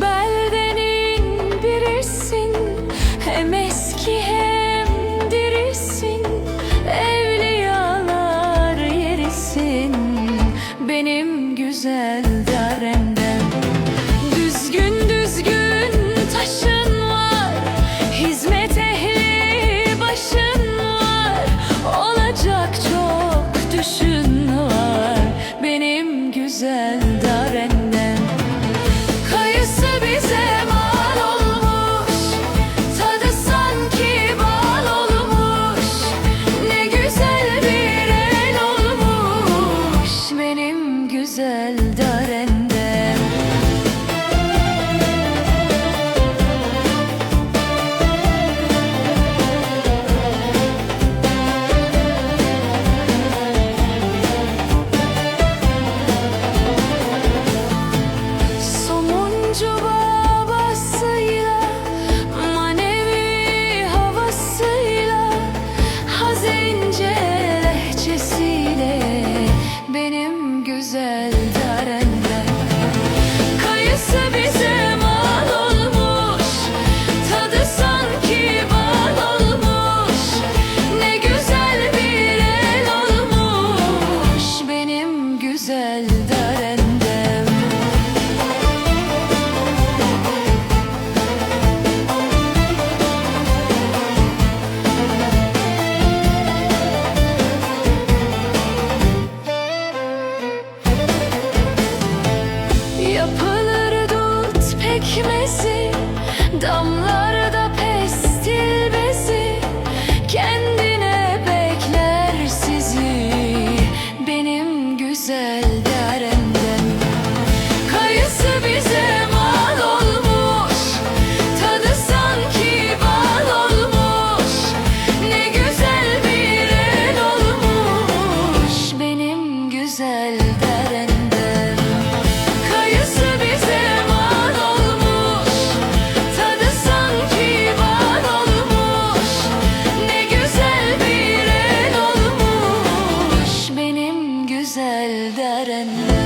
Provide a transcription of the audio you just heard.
beldenin birisin Hem eski hem dirisin. Evliyalar yerisin Benim güzel güzel darende. Yapılır dut pekmesi damlar el derenler